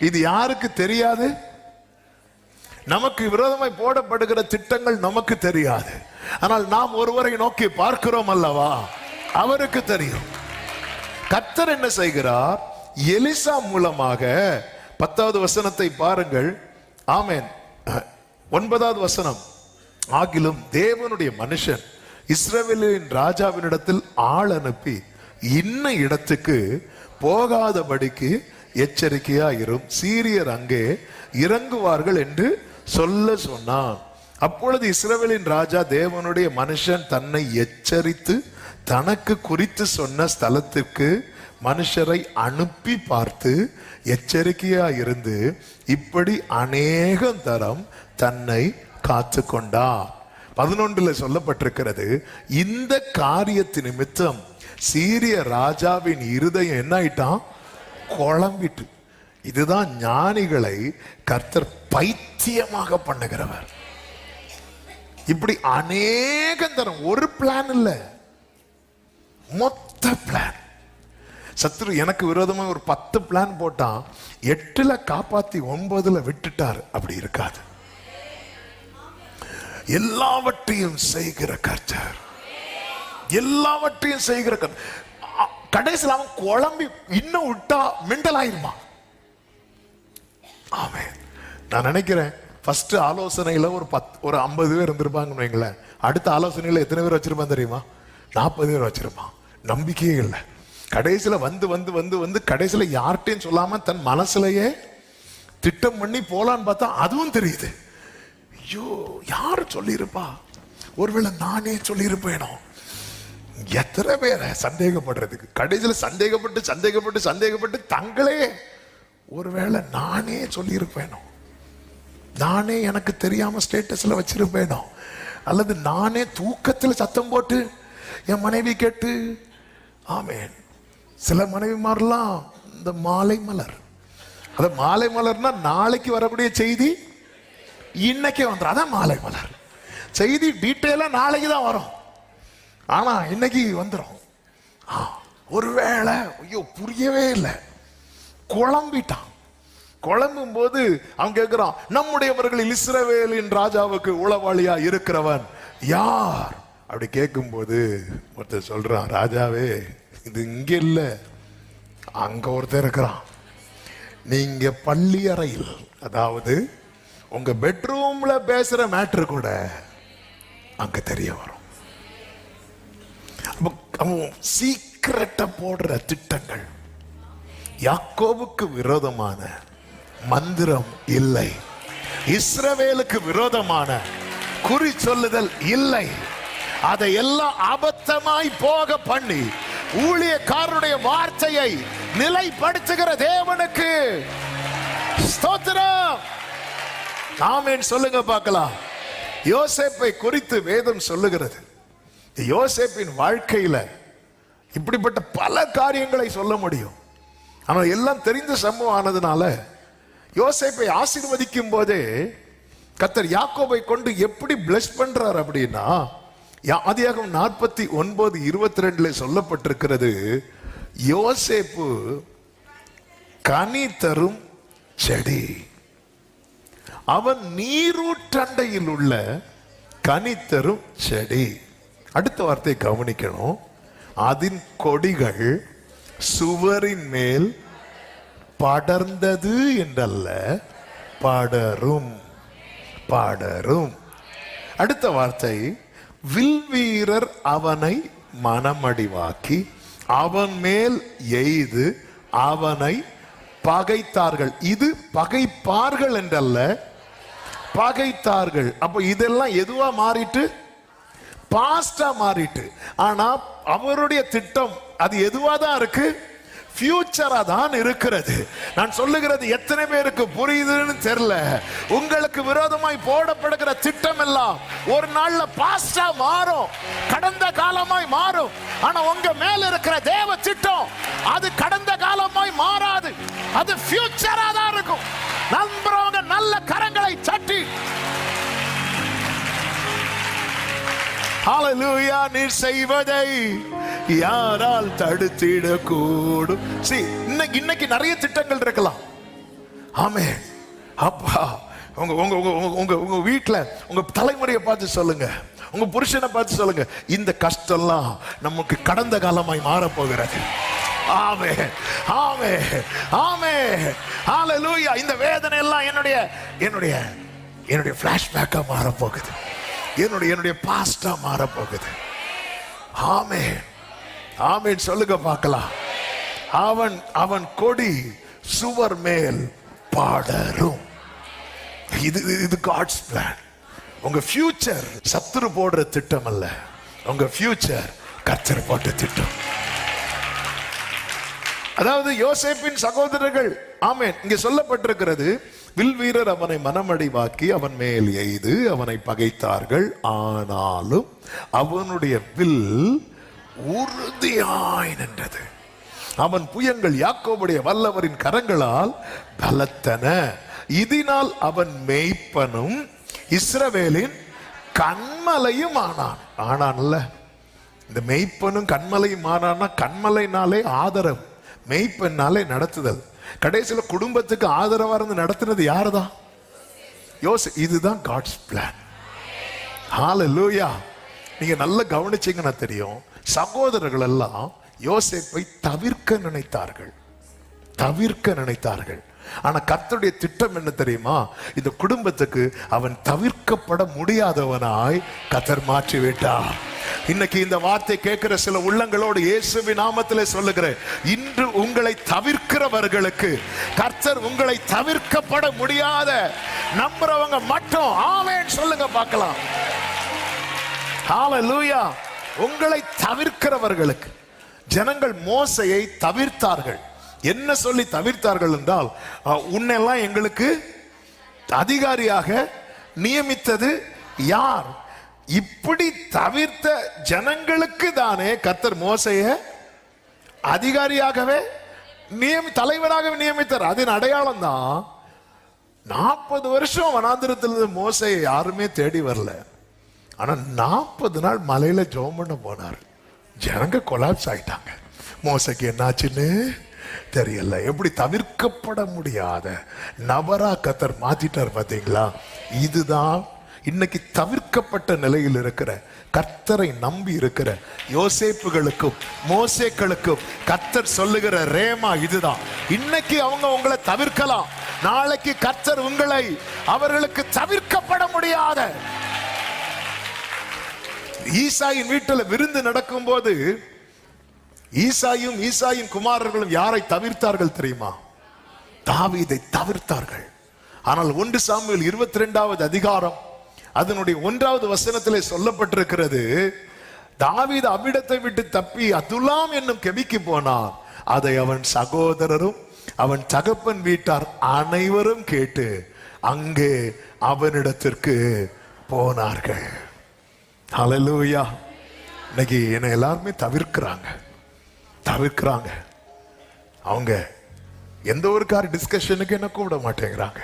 இது யாருக்கு தெரியாது? நமக்கு விரோதமாய் போடப்படுகிற திட்டங்கள் நமக்கு தெரியாது. ஆனால் நாம் ஒருவரை நோக்கி பார்க்கிறோம் அல்லவா? அவருக்கு தெரியும். கத்தர் என்ன செய்கிறார்? எலிசா மூலமாக பத்தாவது வசனத்தை பாருங்கள். ஆமேன். ஒன்பதாவது வசனம். ஆகிலும் தேவனுடைய மனுஷன் இஸ்ரேலின் ராஜாவினிடத்தில் ஆள் அனுப்பி இன்ன இடத்துக்கு போகாதபடிக்கு எச்சரிக்கையா இரும் சீரியர் அங்கே இறங்குவார்கள் என்று சொல்ல சொன்னான். அப்பொழுது இஸ்ரவேலின் ராஜா தேவனுடைய மனுஷன் தன்னை எச்சரித்து தனக்கு குறித்து சொன்ன ஸ்தலத்திற்கு மனுஷரை அனுப்பி பார்த்து எச்சரிக்கையா இருந்து இப்படி அநேகம் தரம் தன்னை காத்து கொண்டார் பதினொன்றுல சொல்லப்பட்டிருக்கிறது இந்த காரியத்து நிமித்தம் சீரிய ராஜாவின் இருதயம் என்ன ஆயிட்டான்? குழம்பிட்டு. இதுதான் ஞானிகளை கர்த்தர் பைத்தியமாக பண்ணுகிறவர். இப்படி அநேகம் தரம் ஒரு பிளான் இல்ல. மொத்த பிளான் சத்ரு எனக்கு விரோதமா ஒரு பத்து பிளான் போட்டான் எட்டுல காப்பாத்தி ஒன்பதுல விட்டுட்டார். அப்படி இருக்காது. எல்லாவற்றையும் செய்கிற கர்த்தர். எல்லாவற்றையும் செய்கிற கர்த்தர். கடைசியில் அவன் குழம்பி இன்னும் விட்டா மிண்டல் ஆயிருமா ஆமே நான் நினைக்கிறேன் ஃபர்ஸ்ட் ஆலோசனையில் ஒரு பத் ஒரு ஐம்பது பேர் இருந்திருப்பாங்கன்னு வைங்களேன். அடுத்த ஆலோசனையில் எத்தனை பேர் வச்சிருப்பான் தெரியுமா? நாற்பது பேர் வச்சிருப்பான். நம்பிக்கையே இல்லை. கடைசியில் வந்து வந்து வந்து வந்து கடைசியில் யார்கிட்டையும் சொல்லாமல் தன் மனசுலையே திட்டம் பண்ணி போகலான்னு பார்த்தா அதுவும் தெரியுது. ஐயோ யார் சொல்லியிருப்பா? ஒருவேளை நானே சொல்லியிருப்பேனோ? எத்தனை பேரை சந்தேகப்படுறதுக்கு? கடைசியில் சந்தேகப்பட்டு சந்தேகப்பட்டு சந்தேகப்பட்டு தங்களே ஒருவேளை நானே சொல்லியிருப்பேனோ? நானே எனக்கு தெரியாம ஸ்டேட்டஸில் வச்சிருப்பேனோ? அல்லது நானே தூக்கத்தில் சத்தம் போட்டு என் மனைவி கேட்டு ஆமேன். சில மனைவிமாரெல்லாம் இந்த மாலை மலர். அது மாலை மலர்னா நாளைக்கு வரக்கூடிய செய்தி இன்னைக்கே வந்துடும் அதான் மாலை மலர். செய்தி டீட்டெயிலாக நாளைக்கு தான் வரும். ஆனா இன்னைக்கு வந்துடும் ஆ, ஒருவேளை ஐயோ புரியவே இல்லை. குழம்பிட்டான். குழம்பும் போது அவன் கேட்கிறான் நம்முடையவர்களில் இஸ்ரவேலின் ராஜாவுக்கு உளவாளியா இருக்கிறவன் யார்? அப்படி கேட்கும்போது ஒருத்தர் சொல்றான் ராஜாவே இது இங்க இல்ல. அங்க ஒருத்தர் இருக்கிறான். நீங்க பள்ளி அறையில் அதாவது உங்க பெட்ரூம்ல பேசுற மேட்ரு கூட அங்க தெரிய வரும். அவன் சீக்கிரட்டா போடுற திட்டங்கள். யாக்கோவுக்கு விரோதமான மந்திரம் இல்லை. இஸ்ரவேலுக்கு விரோதமான குறி சொல்லுதல் இல்லை. அதை எல்லாம் அபத்தமாய் போக பண்ணி ஊழியக்காரனுடைய வார்த்தையை நிலைப்படுத்துகிற தேவனுக்கு ஸ்தோத்திரம். ஆமென். சொல்லுங்க பார்க்கலாம். யோசேப்பை குறித்து வேதம் சொல்லுகிறது. யோசேப்பின் வாழ்க்கையில இப்படிப்பட்ட பல காரியங்களை சொல்ல முடியும். ஆனால் எல்லாம் தெரிந்த சம்பவம் ஆனதுனால யோசேப்பை ஆசீர்வதிக்கும் போதே கத்தர் யாக்கோபை கொண்டு எப்படி பிளஸ் பண்றார் அப்படின்னா யா- நாற்பத்தி ஒன்பது இருபத்தி ரெண்டுல சொல்லப்பட்டிருக்கிறது யோசேப்பு கனி தரும் செடி. அவன் நீரூற்றண்டையில் உள்ள கனி தரும் செடி. அடுத்த வார்த்தையை கவனிக்கணும். அதன் கொடிகள் சுவரின் மேல் படர்ந்தது என்றல்ல படரும் படரும். அடுத்த வார்த்தை வில் வீரர் அவனை மனமடிவாக்கி அவன் மேல் எய்து அவனை பகைத்தார்கள். இது பகைப்பார்கள் என்றல்ல பகைத்தார்கள். அப்ப இதெல்லாம் எதுவா மாறிட்டு? பாஸ்டா மாறிட்டு. ஆனா அவருடைய திட்டம் அது எதுவா தான் இருக்கு? ஃபியூச்சரா தான் இருக்கிறது. நான் சொல்லுகிறது எத்தனை பேருக்கு புரியுதுன்னு தெரியல. உங்களுக்கு விரோதமாய் போடப்படுகிற திட்டம் எல்லாம் ஒரு நாள்ல பாஸ்டா மாறும். கடந்த காலமாய் மாறும். ஆனா உங்க மேல இருக்கிற தேவ திட்டம் அது கடந்த காலமாய் மாறாது. அது ஃபியூச்சரா தான் இருக்கும். ஹalleluya நீர் செய்வதை யாரால் தடுத்திடக்கூடும். கூடும் இன்னைக்கு இன்னைக்கு நிறைய திட்டங்கள் இருக்கலாம். ஆமே அப்பா உங்க உங்க உங்க உங்க- உங்க உங்க உங்க தலைமுறையை பார்த்து சொல்லுங்க. உங்க புருஷனை பார்த்து சொல்லுங்க. இந்த கஷ்டம்லாம் நமக்கு கடந்த காலமாய் மாறப்போகிறது. போகிறது ஆமே ஆமே ஆமே ஹalleluya இந்த வேதனை எல்லாம் என்னுடைய என்னுடைய என்னுடைய பிளாஷ்பேக்கா மாறப் போகுது என்னுடைய என்னுடைய பாஸ்டா மாறப் போகுது ஆமே ஆமேன். சொல்லுங்க பார்க்கலாம். அவன் அவன் கொடி சுவர் மேல் பாடரும். இது இது காட்ஸ் பிளான் உங்க ஃபியூச்சர் சத்துரு போடுற திட்டம் அல்ல. உங்க ஃபியூச்சர் கத்தர் போட்ட திட்டம். அதாவது யோசேப்பின் சகோதரர்கள் ஆமே இங்க சொல்லப்பட்டிருக்கிறது வில் வீரர் அவனை மனமடிவாக்கி அவன் மேல் எய்து அவனை பகைத்தார்கள். ஆனாலும் அவனுடைய வில் உறுதியாய் நின்றது. அவன் புயங்கள் யாக்கோவுடைய வல்லவரின் கரங்களால் பலத்தன. இதனால் அவன் மேய்ப்பனும் இஸ்ரவேலின் கண்மலையும் ஆனான். ஆனான்ல? இந்த மெய்ப்பனும் கண்மலையும் ஆனான்னா கண்மலைனாலே ஆதரவு. மெய்ப்பெண்ணாலே நடத்துதல். கடைசியில குடும்பத்துக்கு ஆதரவா இருந்து நடத்துனது யாருதான்? யோசி இதுதான் காட்ஸ் பிளான் ஹால லூயா நீங்க நல்லா கவனிச்சீங்கன்னா தெரியும். சகோதரர்கள் எல்லாம் யோசிப்பை தவிர்க்க நினைத்தார்கள். தவிர்க்க நினைத்தார்கள். ஆனா கர்த்தருடைய திட்டம் என்ன தெரியுமா? இந்த குடும்பத்துக்கு அவன் தவிர்க்கப்பட முடியாதவனாய் கத்தர் மாற்றி விட்டார் இன்னைக்கு இந்த வார்த்தை கேட்கிற சில உள்ளங்களோடு இயேசுவின் நாமத்திலே சொல்லுகிறேன். இன்று உங்களை தவிர்க்கிறவர்களுக்கு கர்த்தர் உங்களை தவிர்க்கப்பட முடியாத நம்புறவங்க மட்டும் ஆமென் சொல்லுங்க பார்க்கலாம். ஹalleluya உங்களை தவிர்க்கிறவர்களுக்கு ஜனங்கள் மோசையை தவிர்த்தார்கள். என்ன சொல்லி தவிர்த்தார்கள் என்றால் உன்னெல்லாம் எங்களுக்கு அதிகாரியாக நியமித்தது யார்? இப்படி தவிர்த்த ஜனங்களுக்கு தானே கத்தர் மோசைய அதிகாரியாகவே நியமி தலைவராக நியமித்தார். அதன் அடையாளம் தான் நாற்பது வருஷம் வனாந்திரத்தில் மோசையை யாருமே தேடி வரல. ஆனால் நாற்பது நாள் மலையில ஜோம் பண்ண போனார். ஜனங்க கொலாப்ஸ் ஆயிட்டாங்க. மோசைக்கு என்னாச்சுன்னு தெரியல. எப்படி தவிர்க்கப்பட முடியாத நபரா கத்தர் மாத்திட்டார் பார்த்தீங்களா இதுதான் இன்னைக்கு தவிர்க்கப்பட்ட நிலையில் இருக்கிற கர்த்தரை நம்பி இருக்கிற யோசேப்புகளுக்கும் மோசேக்களுக்கும் கர்த்தர் சொல்லுகிற ரேமா இதுதான். இன்னைக்கு அவங்க உங்களை தவிர்க்கலாம். நாளைக்கு கர்த்தர் உங்களை அவர்களுக்கு தவிர்க்கப்பட முடியாத. ஈசாயின் வீட்டில் விருந்து நடக்கும் போது ஈசாயும் ஈசாயின் குமாரர்களும் யாரை தவிர்த்தார்கள் தெரியுமா? தாவீதை தவிர்த்தார்கள். ஆனால் ஒன்று சாமியில் இருபத்தி ரெண்டாவது அதிகாரம் அதனுடைய ஒன்றாவது வசனத்திலே சொல்லப்பட்டிருக்கிறது தாவீது அவ்விடத்தை விட்டு தப்பி அதுலாம் என்னும் கெபிக்கு போனான். அதை அவன் சகோதரரும் அவன் தகப்பன் வீட்டார் அனைவரும் கேட்டு அங்கே அவனிடத்திற்கு போனார்கள். அலலூயா இன்னைக்கு என்னை எல்லாருமே தவிர்க்கிறாங்க. தவிர்க்கிறாங்க. அவங்க எந்த ஒரு கார் டிஸ்கஷனுக்கு என்ன கூட மாட்டேங்கிறாங்க.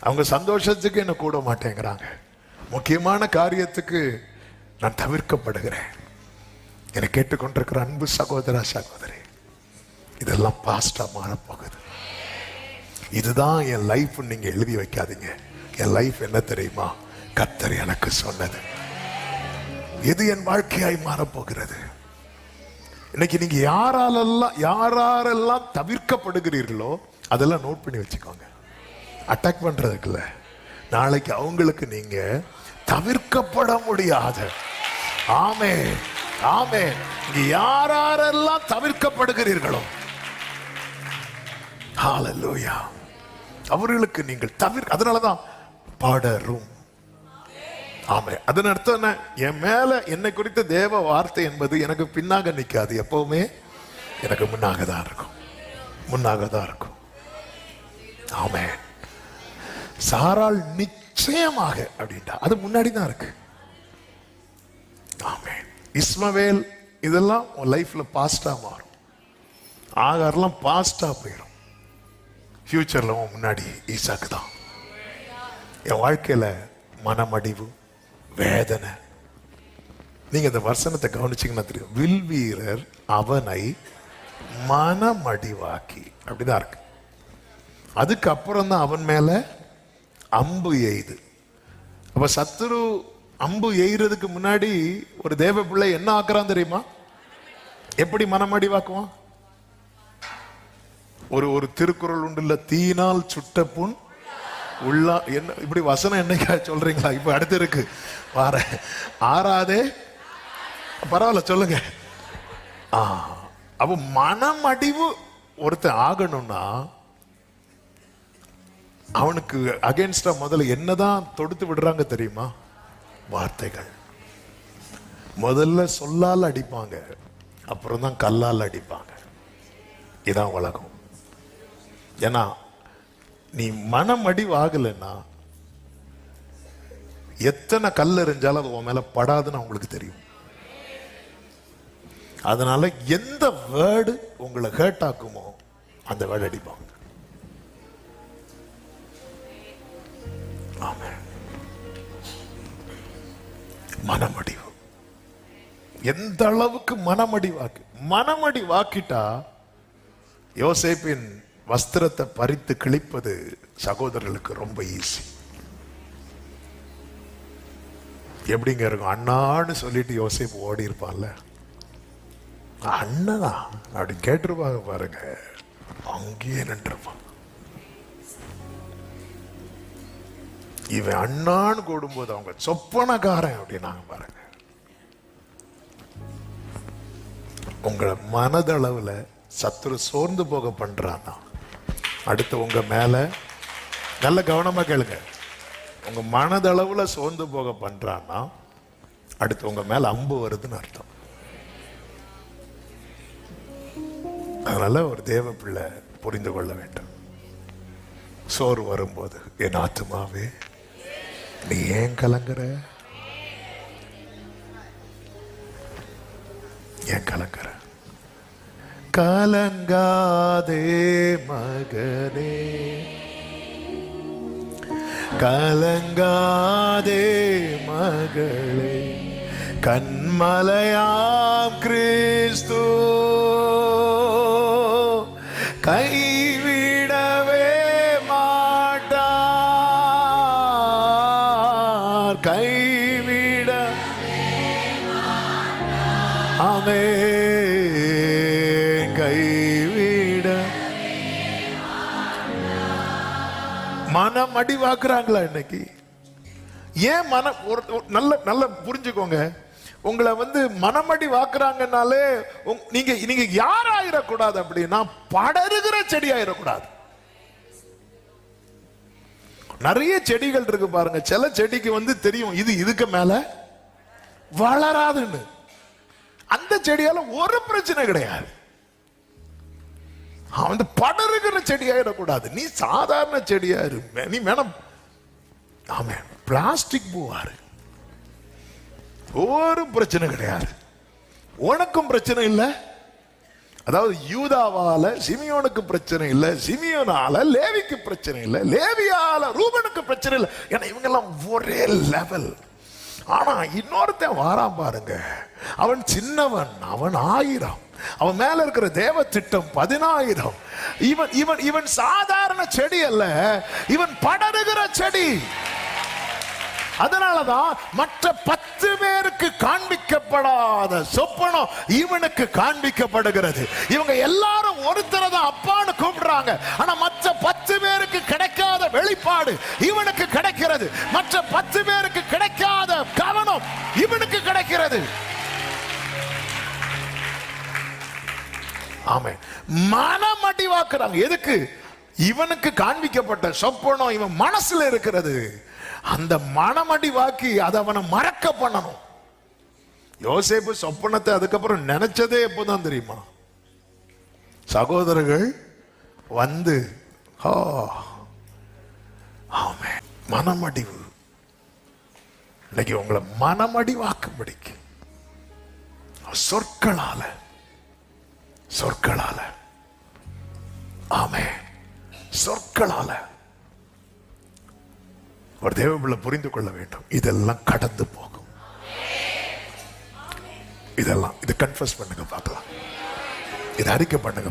அவங்க சந்தோஷத்துக்கு என்ன கூட மாட்டேங்கிறாங்க. முக்கியமான காரியத்துக்கு நான் தவிர்க்கப்படுகிறேன். என்னை கேட்டுக்கொண்டிருக்கிற அன்பு சகோதரா சகோதரி இதெல்லாம் பாஸ்டா மாறப்போகுது. இதுதான் என் லைஃப் நீங்க எழுதி வைக்காதீங்க. என் லைஃப் என்ன தெரியுமா? கத்தர் எனக்கு சொன்னது. எது என் வாழ்க்கையாய் மாறப்போகிறது? இன்னைக்கு நீங்க யாராலெல்லாம் யாரெல்லாம் தவிர்க்கப்படுகிறீர்களோ அதெல்லாம் நோட் பண்ணி வச்சுக்கோங்க. அட்டாக் பண்றதுக்குல்ல நாளைக்கு அவங்களுக்கு நீங்க தவிர்க்கப்பட முடியாத. ஆமே ஆமே இங்க யாரெல்லாம் தவிர்க்கப்படுகிறீர்களோ? ஹாலலூயா அவர்களுக்கு நீங்கள் தவிர அதனாலதான் படரும். ஆமே அதன் அர்த்தம் என்ன? என் மேல என்னை குறித்த தேவ வார்த்தை என்பது எனக்கு பின்னாக நிற்காது எப்பவுமே எனக்கு முன்னாக தான் இருக்கும். முன்னாக தான் இருக்கும். ஆமே சாரால் நிச்சயமாக அப்படின்ட்டா அது முன்னாடி தான் இருக்கு. ஆமே இஸ்மவேல் இதெல்லாம் உன் லைஃப்ல பாஸ்டா மாறும். ஆகார்லாம் பாஸ்டா போயிடும் ஃபியூச்சர்ல உன் முன்னாடி ஈசாக்கு தான். என் வாழ்க்கையில மனமடிவு வேதனை. நீங்க இந்த வசனத்தை கவனிச்சிங்கன்னா தெரியும். வில் வீரர் அவனை மனமடிவாக்கி. அப்படிதான் இருக்கு. அதுக்கப்புறம் தான் அவன் மேல அம்பு எய்து. அப்ப சத்துரு அம்பு எய்கிறதுக்கு முன்னாடி ஒரு தேவ பிள்ளை என்ன ஆக்குறான் தெரியுமா? எப்படி மனமடிவாக்குவான் ஒரு ஒரு திருக்குறள் உண்டுல்ல தீனால் சுட்ட புண் உள்ளா என்ன இப்படி வசனம் என்னைக்கா சொல்றீங்களா? இப்ப அடுத்து இருக்கு. வார ஆறாதே. பரவாயில்ல சொல்லுங்க. ஆ அப்ப மனமடிவு ஒருத்தன் ஆகணும்னா அவனுக்கு அகேன்ஸ்டா முதல்ல என்னதான் தொடுத்து விடுறாங்க தெரியுமா? வார்த்தைகள். முதல்ல சொல்லால் அடிப்பாங்க. அப்புறம் தான் கல்லால் அடிப்பாங்க. இதான் உலகம். ஏன்னா நீ மனம் அடிவாகலைன்னா எத்தனை கல் எறிஞ்சாலும் அது உன் மேல படாதுன்னு அவங்களுக்கு தெரியும். அதனால எந்த வேர்டு உங்களை ஹேர்ட் ஆக்குமோ அந்த வேர்டு அடிப்பாங்க. மனமடிவு. எந்த அளவுக்கு மனமடி வாக்கு மனமடி வாக்கிட்டா யோசேப்பின் வஸ்திரத்தை பறித்து கிழிப்பது சகோதரர்களுக்கு ரொம்ப ஈஸி எப்படிங்க இருக்கும்? அண்ணான்னு சொல்லிட்டு யோசேப்பு ஓடி இருப்பான்ல. அண்ணனா? அப்படி கேட்டிருப்பாங்க பாருங்க. அங்கேயே நின்றுப்பான் இவன் அண்ணான்னு கூடும்போது அவங்க சொப்பனக்காரன் அப்படின்னாங்க பாருங்க. உங்களை மனதளவில் சத்துரு சோர்ந்து போக பண்ணுறான்னா அடுத்து உங்கள் மேலே நல்ல கவனமாக கேளுங்க. உங்கள் மனதளவில் சோர்ந்து போக பண்ணுறான்னா அடுத்து உங்கள் மேலே அம்பு வருதுன்னு அர்த்தம். அதனால் ஒரு தேவ பிள்ளை புரிந்து கொள்ள வேண்டும். சோறு வரும்போது என் ஆத்துமாவே நீ ஏன் கலங்குற? ஏன் கலங்குற? கலங்காதே மகனே. கலங்காதே மகளே. கண்மலையாம் கிறிஸ்து கை அமே கைவிட. மனம் அடிவாக்குறாங்களா இன்னைக்கு? ஏன் மனம் ஒரு நல்ல நல்ல புரிஞ்சுக்கோங்க. உங்களை வந்து மனமடி வாக்குறாங்கனாலே நீங்க நீங்க யார் ஆயிடக்கூடாது அப்படின்னா படருகிற செடி ஆயிடக்கூடாது நிறைய செடிகள் இருக்கு பாருங்க. சில செடிக்கு வந்து தெரியும் இது இதுக்கு மேல வளராதுன்னு. அந்த செடியால ஒரு பிரச்சனை கிடையாது. அவன் வந்து படருகிற செடியாயிடக்கூடாது. நீ சாதாரண செடியா இரு. நீ வேணாம். ஆமாம் பிளாஸ்டிக் பூவாரு. ஒரு பிரச்சனை கிடையாது. உனக்கும் பிரச்சனை இல்லை. அதாவது யூதாவால சிமியோனுக்கு பிரச்சனை இல்லை. சிமியோனால லேவிக்கு பிரச்சனை இல்லை. லேவியால ரூபனுக்கு பிரச்சனை இல்லை. ஏன்னா இவங்கெல்லாம் ஒரே லெவல் ஆனா இன்னொருத்தன் வாரான் பாருங்க. அவன் சின்னவன் அவன் ஆயிரம். அவன் மேல இருக்கிற தேவ திட்டம் பதினாயிரம். இவன் இவன் இவன் சாதாரண செடி அல்ல இவன் படருகிற செடி. அதனாலதான் மற்ற பத்து பேருக்கு காண்பிக்கப்படாத சொப்பனம் இவனுக்கு காண்பிக்கப்படுகிறது. இவங்க எல்லாரும் ஒருத்தரை தான் அப்பான்னு கூப்பிடுறாங்க. ஆனா மற்ற பத்து பேருக்கு கிடைக்காத வெளிப்பாடு இவனுக்கு கிடைக்கிறது. மற்ற பத்து பேருக்கு கிடைக்காத கவனம் இவனுக்கு கிடைக்கிறது. ஆமே மனம் அடிவாக்குறாங்க எதுக்கு? இவனுக்கு காண்பிக்கப்பட்ட சொப்பனம் இவன் மனசுல இருக்கிறது. அந்த மனமடி வாக்கி அதை அவனை மறக்க பண்ணணும். யோசேப்பு சொப்பனத்தை அதுக்கப்புறம் நினைச்சதே எப்போதான் தெரியுமா? சகோதரர்கள் வந்து ஆமே மனமடிவு. இன்னைக்கு உங்களை மனமடி சொற்களால சொற்களால. ஆமே சொற்களால. ஒரு தேவபிள்ளை புரிந்து கொள்ள வேண்டும். இதெல்லாம் கடந்து போகும். இதெல்லாம் இது கன்ஃபர்ஸ் பண்ணுங்க பார்க்கலாம். இது அறிக்கை பண்ணுங்க